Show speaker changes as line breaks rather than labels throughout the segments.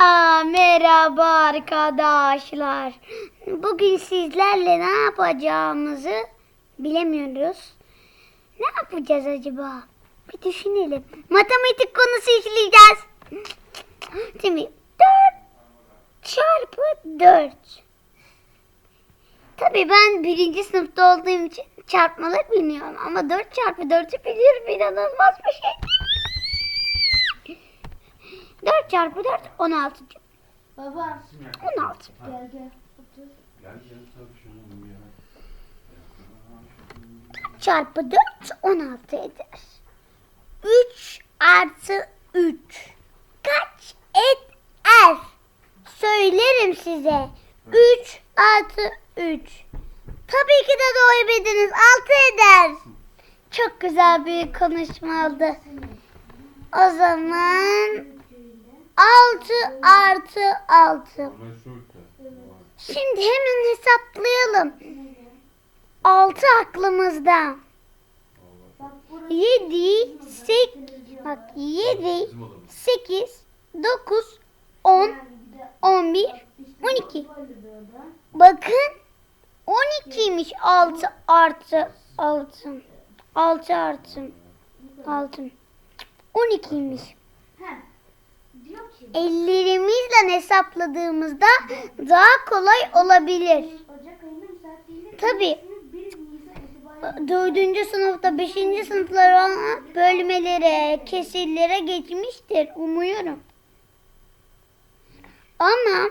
Aa, merhaba arkadaşlar. Bugün sizlerle ne yapacağımızı bilemiyoruz. Ne yapacağız acaba? Bir düşünelim. Matematik konusu işleyeceğiz. Şimdi 4 çarpı 4. Tabii ben birinci sınıfta olduğum için çarpmaları bilmiyorum. Ama 4 çarpı 4'ü biliyorum. İnanılmaz bir şey. 4 çarpı 4 16.
Baba
16.
gel gel otur.
Gel gel tabii şunu ya.
çarpı 4 16 eder. 3 artı 3 kaç eder? Söylerim size. 3 artı 3. Tabii ki de doğru bildiniz. 6 eder. Çok güzel bir konuşma oldu. O zaman 6 artı 6.
Ama şurada.
Şimdi hemen hesaplayalım. 6 aklımızda.
Bak burası
7, 8, bak 7,
Bizim odamız.
8, 9, 10,
bir de
11,
işte
12.
böyle bir oda.
Bakın 12'ymiş 6 artı 6. 6 artı 6. 12'ymiş. Ellerimizle hesapladığımızda daha kolay olabilir.
Ocak ayının saatiyle
Tabii.
1 Nisan itibariyle
Dördüncü sınıfta, beşinci sınıflar olan bölmelere, kesirlere geçmiştir. Umuyorum. Ama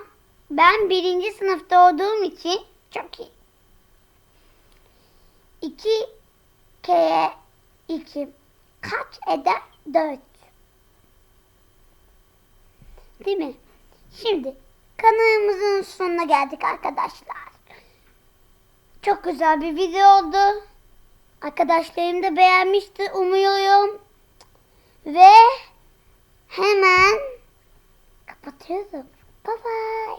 ben birinci sınıfta olduğum için çok iyi. 2 kere 2 kaç eder? 4. Değil mi? Şimdi kanalımızın sonuna geldik arkadaşlar. Çok güzel bir video oldu. Arkadaşlarım da beğenmişti umuyorum. Ve hemen kapatıyorum. Bye bye.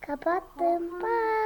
Kapattım. Bye.